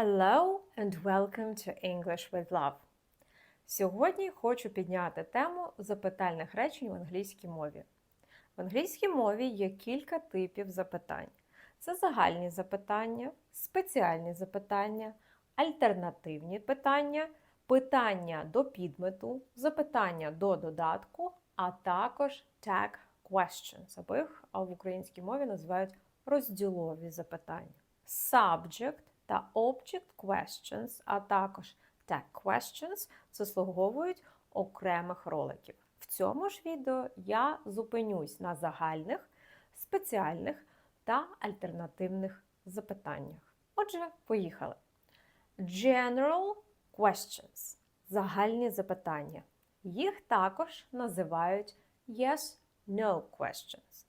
Hello and welcome to English with Love. Сьогодні хочу підняти тему запитальних речень в англійській мові. В англійській мові є кілька типів запитань: це загальні запитання, спеціальні запитання, альтернативні питання, питання до підмету, запитання до додатку, а також tag questions, або їх в українській мові називають розділові запитання. Subject та object questions, а також tag questions заслуговують окремих роликів. В цьому ж відео я зупинюсь на загальних, спеціальних та альтернативних запитаннях. Отже, поїхали. General questions загальні запитання. Їх також називають yes-no questions.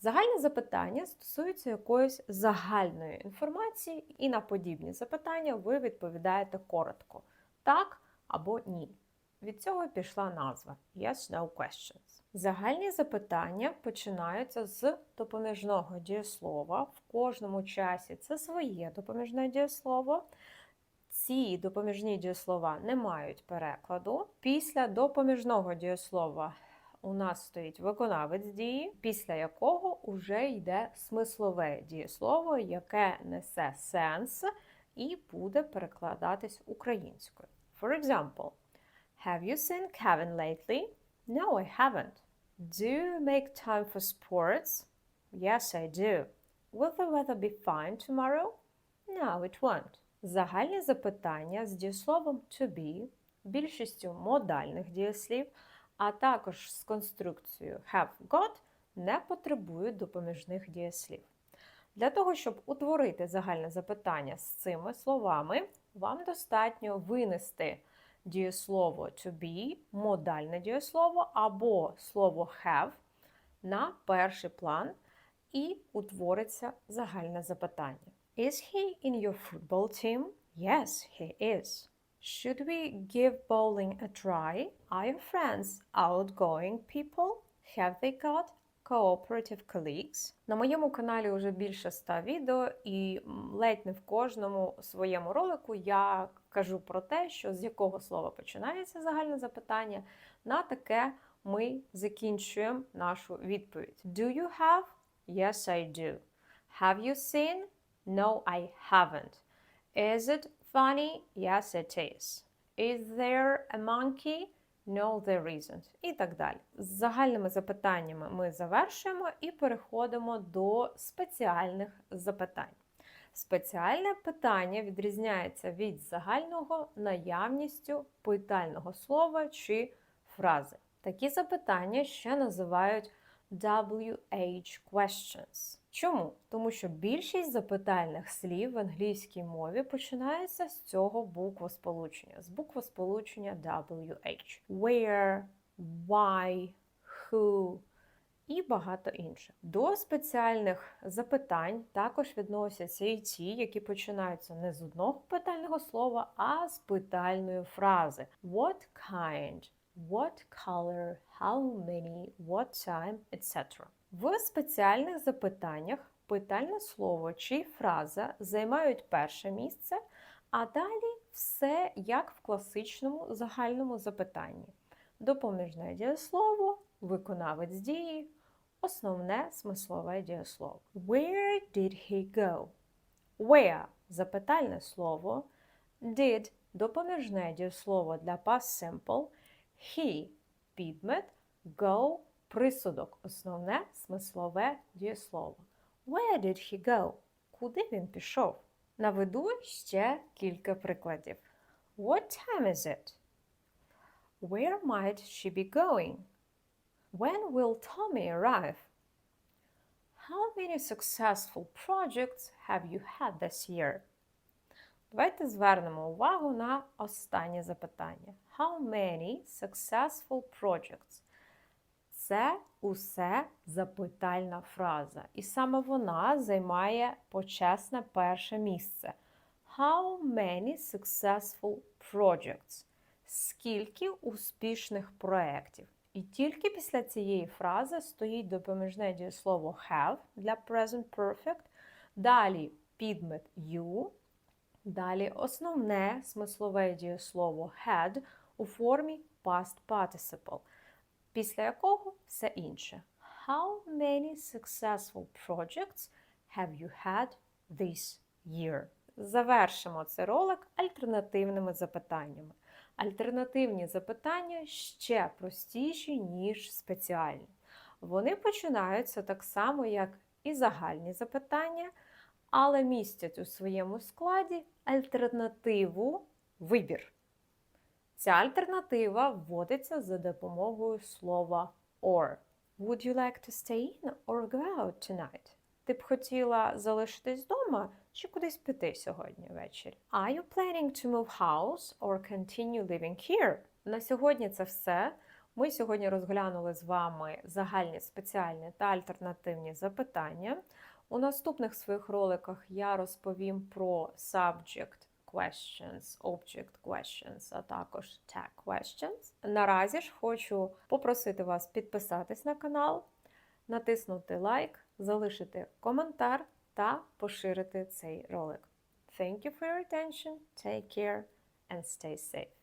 Загальне запитання стосується якоїсь загальної інформації, і на подібні запитання ви відповідаєте коротко так або ні. Від цього пішла назва Yes-No questions. Загальні запитання починаються з допоміжного дієслова. В кожному часі це своє допоміжне дієслово. Ці допоміжні дієслова не мають перекладу. Після допоміжного дієслова у нас стоїть виконавець дії, після якого вже йде смислове дієслово, яке несе сенс і буде перекладатись українською. For example, Have you seen Kevin lately? No, I haven't. Do you make time for sports? Yes, I do. Will the weather be fine tomorrow? No, it won't. Загальні запитання з дієсловом to be, більшістю модальних дієслів – а також з конструкцією have got не потребують допоміжних дієслів. Для того, щоб утворити загальне запитання з цими словами, вам достатньо винести дієслово to be, модальне дієслово або слово have на перший план і утвориться загальне запитання. Is he in your football team? Yes, he is. Should we give bowling a try? Are your friends outgoing people? Have they got cooperative colleagues? На моєму каналі вже більше ста відео, і ледь не в кожному своєму ролику я кажу про те, що з якого слова починається загальне запитання. На таке ми закінчуємо нашу відповідь. Do you have? Yes, I do. Have you seen? No, I haven't. Is it funny? Yes, it is. Is there a monkey? No, there isn't. І так далі. З загальними запитаннями ми завершуємо і переходимо до спеціальних запитань. Спеціальне питання відрізняється від загального наявністю питального слова чи фрази. Такі запитання ще називають WH questions. Чому? Тому що більшість запитальних слів в англійській мові починається з цього буквосполучення, з буквосполучення WH. Where, why, who і багато інших. До спеціальних запитань також відносяться і ті, які починаються не з одного питального слова, а з питальної фрази. What kind? What color? How many? What time? etc. В спеціальних запитаннях питальне слово чи фраза займають перше місце, а далі все як в класичному загальному запитанні. Допоміжне дієслово, виконавець дії, основне смислове дієслово. Where did he go? Where запитальне слово, did допоміжне дієслово для past simple, he підмет, go Присудок основне смислове дієслово. Where did he go? Куди він пішов? Наведу ще кілька прикладів. What time is it? Where might she be going? When will Tommy arrive? How many successful projects have you had this year? Давайте звернемо увагу на останнє запитання. How many successful projects? Це усе запитальна фраза. І саме вона займає почесне перше місце. How many successful projects? Скільки успішних проєктів? І тільки після цієї фрази стоїть допоміжне дієслово have для present perfect. Далі підмет you. Далі основне смислове дієслово had у формі past participle, після якого все інше. How many successful projects have you had this year? Завершимо цей ролик альтернативними запитаннями. Альтернативні запитання ще простіші, ніж спеціальні. Вони починаються так само, як і загальні запитання, але містять у своєму складі альтернативу вибір. Ця альтернатива вводиться за допомогою слова or. Would you like to stay in or go out tonight? Ти б хотіла залишитись вдома чи кудись піти сьогодні ввечері? Are you planning to move house or continue living here? На сьогодні це все. Ми сьогодні розглянули з вами загальні, спеціальні та альтернативні запитання. У наступних своїх роликах я розповім про subject questions, object questions, а також tag questions. Наразі ж хочу попросити вас підписатись на канал, натиснути лайк, залишити коментар та поширити цей ролик. Thank you for your attention. Take care and stay safe.